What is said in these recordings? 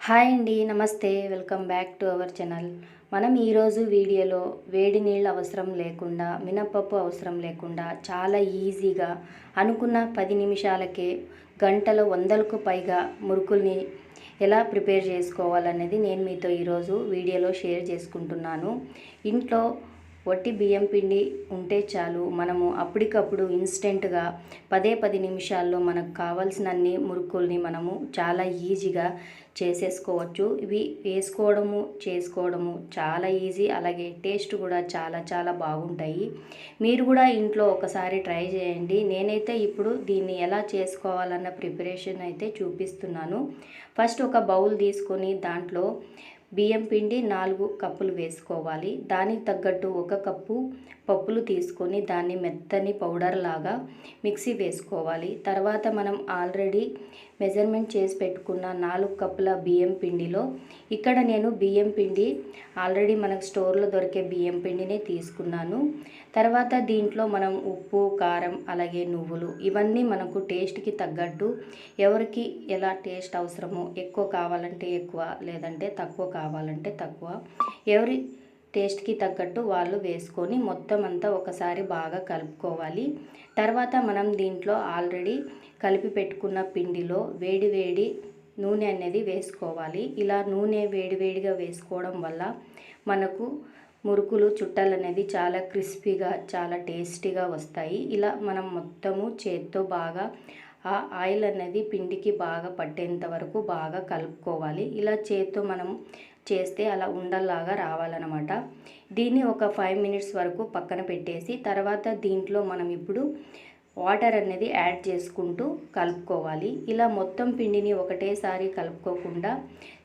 Hi అండి నమస్తే. Welcome back to our channel. మనం ఈరోజు వీడియోలో వేడి నీళ్ళు అవసరం లేకుండా మినపప్పు అవసరం లేకుండా చాలా ఈజీగా అనుకున్న పది నిమిషాలకే గంటలో వందలకు పైగా మురుకుల్ని ఎలా ప్రిపేర్ చేసుకోవాలనేది నేను మీతో ఈరోజు వీడియోలో షేర్ చేసుకుంటున్నాను. ఇంట్లో వట్టి బియ్యం పిండి ఉంటే చాలు. మనము అప్పటికప్పుడు ఇన్స్టెంట్గా పదే పది నిమిషాల్లో మనకు కావాల్సినన్ని మురుకుల్ని మనము చాలా ఈజీగా చేసేసుకోవచ్చు. ఇవి వేసుకోవడము చేసుకోవడము చాలా ఈజీ. అలాగే టేస్ట్ కూడా చాలా చాలా బాగుంటాయి. మీరు కూడా ఇంట్లో ఒకసారి ట్రై చేయండి. నేనైతే ఇప్పుడు దీన్ని ఎలా చేసుకోవాలన్న ప్రిపరేషన్ అయితే చూపిస్తున్నాను. ఫస్ట్ ఒక బౌల్ తీసుకొని దాంట్లో బియ్యం పిండి నాలుగు కప్పులు వేసుకోవాలి. దానికి తగ్గట్టు ఒక కప్పు పప్పులు తీసుకొని దాన్ని మెత్తని పౌడర్ లాగా మిక్సీ వేసుకోవాలి. తర్వాత మనం ఆల్రెడీ మెజర్మెంట్ చేసి పెట్టుకున్న నాలుగు కప్పుల బియ్యం పిండిలో ఇక్కడ నేను బియ్యం పిండి ఆల్రెడీ మనకు స్టోర్లో దొరికే బియ్యం పిండినే తీసుకున్నాను. తర్వాత దీంట్లో మనం ఉప్పు కారం అలాగే నువ్వులు ఇవన్నీ మనకు టేస్ట్కి తగ్గట్టు ఎవరికి ఎలా టేస్ట్ అవసరమో ఎక్కువ కావాలంటే ఎక్కువ లేదంటే తక్కువ కావాలంటే తక్కువ. ఎవరి టేస్ట్కి తగ్గట్టు వాళ్ళు వేసుకొని మొత్తం అంతా ఒకసారి బాగా కలుపుకోవాలి. తర్వాత మనం దీంట్లో ఆల్రెడీ కలిపి పెట్టుకున్న పిండిలో వేడి వేడి నూనె అనేది వేసుకోవాలి. ఇలా నూనె వేడివేడిగా వేసుకోవడం వల్ల మనకు మురుకులు చుట్టలు అనేది చాలా క్రిస్పీగా చాలా టేస్టీగా వస్తాయి. ఇలా మనం మొత్తము చేత్తో బాగా ఆ ఆయిల్ అనేది పిండికి బాగా పట్టేంత వరకు బాగా కలుపుకోవాలి. ఇలా చేత్తో మనం చేస్తే అలా ఉండల్లాగా రావాలన్నమాట. దీన్ని ఒక ఫైవ్ మినిట్స్ వరకు పక్కన పెట్టేసి తర్వాత దీంట్లో మనం ఇప్పుడు వాటర్ అనేది యాడ్ చేసుకుంటూ కలుపుకోవాలి. ఇలా మొత్తం పిండిని ఒకటేసారి కలుపుకోకుండా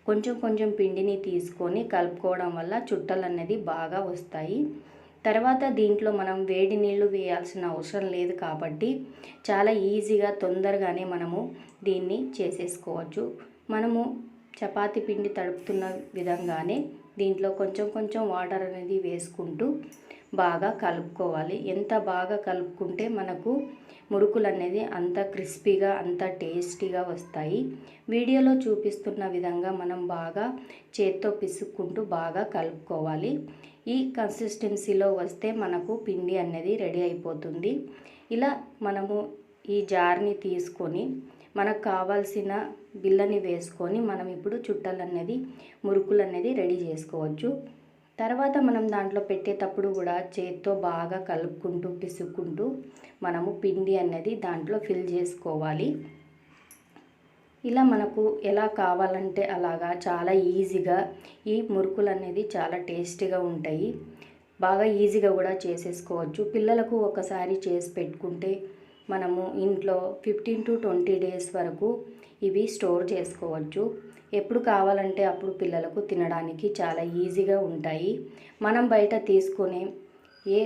కొంచెం కొంచెం పిండిని తీసుకొని కలుపుకోవడం వల్ల చుట్టలు అనేది బాగా వస్తాయి. తర్వాత దీంట్లో మనం వేడి నీళ్ళు వేయాల్సిన అవసరం లేదు కాబట్టి చాలా ఈజీగా తొందరగానే మనము దీన్ని చేసేసుకోవచ్చు. మనము చపాతి పిండి తడుపుతున్న విధంగానే దీంట్లో కొంచెం కొంచెం వాటర్ అనేది వేసుకుంటూ బాగా కలుపుకోవాలి. ఎంత బాగా కలుపుకుంటే మనకు మురుకులు అనేది అంత క్రిస్పీగా అంత టేస్టీగా వస్తాయి. వీడియోలో చూపిస్తున్న విధంగా మనం బాగా చేత్తో పిసుక్కుంటూ బాగా కలుపుకోవాలి. ఈ కన్సిస్టెన్సీలో వస్తే మనకు పిండి అనేది రెడీ అయిపోతుంది. ఇలా మనము ఈ జార్ని తీసుకొని మనకు కావాల్సిన బిల్లని వేసుకొని మనం ఇప్పుడు చుట్టలు అనేది మురుకులు అనేది రెడీ చేసుకోవచ్చు. తర్వాత మనం దాంట్లో పెట్టేటప్పుడు కూడా చేత్తో బాగా కలుపుకుంటూ పిసుక్కుంటూ మనము పిండి అనేది దాంట్లో ఫిల్ చేసుకోవాలి. ఇలా మనకు ఎలా కావాలంటే అలాగా చాలా ఈజీగా ఈ మురుకులు అనేది చాలా టేస్టీగా ఉంటాయి. బాగా ఈజీగా కూడా చేసేసుకోవచ్చు. పిల్లలకు ఒకసారి చేసి పెట్టుకుంటే మనము ఇంట్లో ఫిఫ్టీన్ టు ట్వంటీ డేస్ వరకు ఇవి స్టోర్ చేసుకోవచ్చు. ఎప్పుడు కావాలంటే అప్పుడు పిల్లలకు తినడానికి చాలా ఈజీగా ఉంటాయి. మనం బయట తీసుకునే ఏ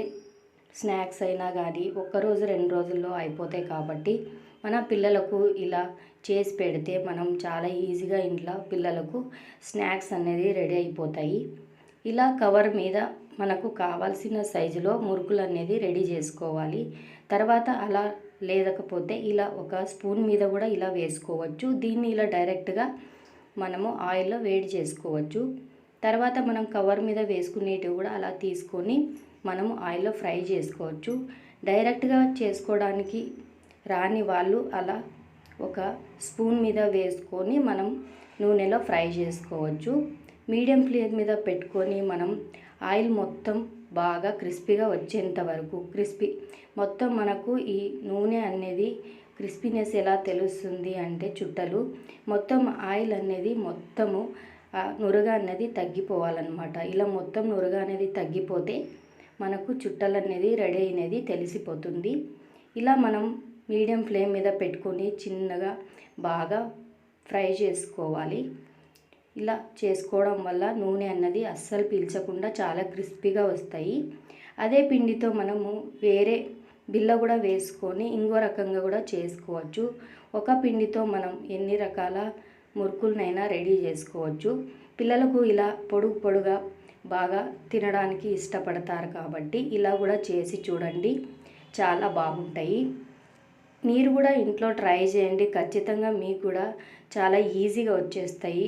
స్నాక్స్ అయినా కానీ ఒక్కరోజు రెండు రోజుల్లో అయిపోతాయి కాబట్టి మన పిల్లలకు ఇలా చేసి పెడితే మనం చాలా ఈజీగా ఇంట్లో పిల్లలకు స్నాక్స్ అనేది రెడీ అయిపోతాయి. ఇలా కవర్ మీద మనకు కావాల్సిన సైజులో మురుకులు అనేది రెడీ చేసుకోవాలి. తర్వాత అలా లేకపోతే ఇలా ఒక స్పూన్ మీద కూడా ఇలా వేసుకోవచ్చు. దీన్ని ఇలా డైరెక్ట్గా మనము ఆయిల్లో వేడి చేసుకోవచ్చు. తర్వాత మనం కవర్ మీద వేసుకునేటివి కూడా అలా తీసుకొని మనము ఆయిల్లో ఫ్రై చేసుకోవచ్చు. డైరెక్ట్గా చేసుకోవడానికి రాని వాళ్ళు అలా ఒక స్పూన్ మీద వేసుకొని మనం నూనెలో ఫ్రై చేసుకోవచ్చు. మీడియం ఫ్లేమ్ మీద పెట్టుకొని మనం ఆయిల్ మొత్తం బాగా క్రిస్పీగా వచ్చేంత వరకు క్రిస్పీ. మొత్తం మనకు ఈ నూనె అనేది క్రిస్పీనెస్ ఎలా తెలుస్తుంది అంటే చుట్టలు. మొత్తం ఆయిల్ అనేది మొత్తము నురగ అనేది తగ్గిపోవాలన్నమాట. ఇలా మొత్తం నురగ అనేది తగ్గిపోతే మనకు చుట్టలు అనేది రెడీ అయినది తెలిసిపోతుంది. ఇలా మనం మీడియం ఫ్లేమ్ మీద పెట్టుకొని చిన్నగా బాగా ఫ్రై చేసుకోవాలి. ఇలా చేసుకోవడం వల్ల నూనె అన్నది అస్సలు పీల్చకుండా చాలా క్రిస్పీగా వస్తాయి. అదే పిండితో మనము వేరే బిల్ల కూడా వేసుకొని ఇంకో రకంగా కూడా చేసుకోవచ్చు. ఒక పిండితో మనం ఎన్ని రకాల మురుకులనైనా రెడీ చేసుకోవచ్చు. పిల్లలకు ఇలా పొడుగు పొడుగా బాగా తినడానికి ఇష్టపడతారు కాబట్టి ఇలా కూడా చేసి చూడండి. చాలా బాగుంటాయి. మీరు కూడా ఇంట్లో ట్రై చేయండి. ఖచ్చితంగా మీకు కూడా చాలా ఈజీగా వచ్చేస్తాయి.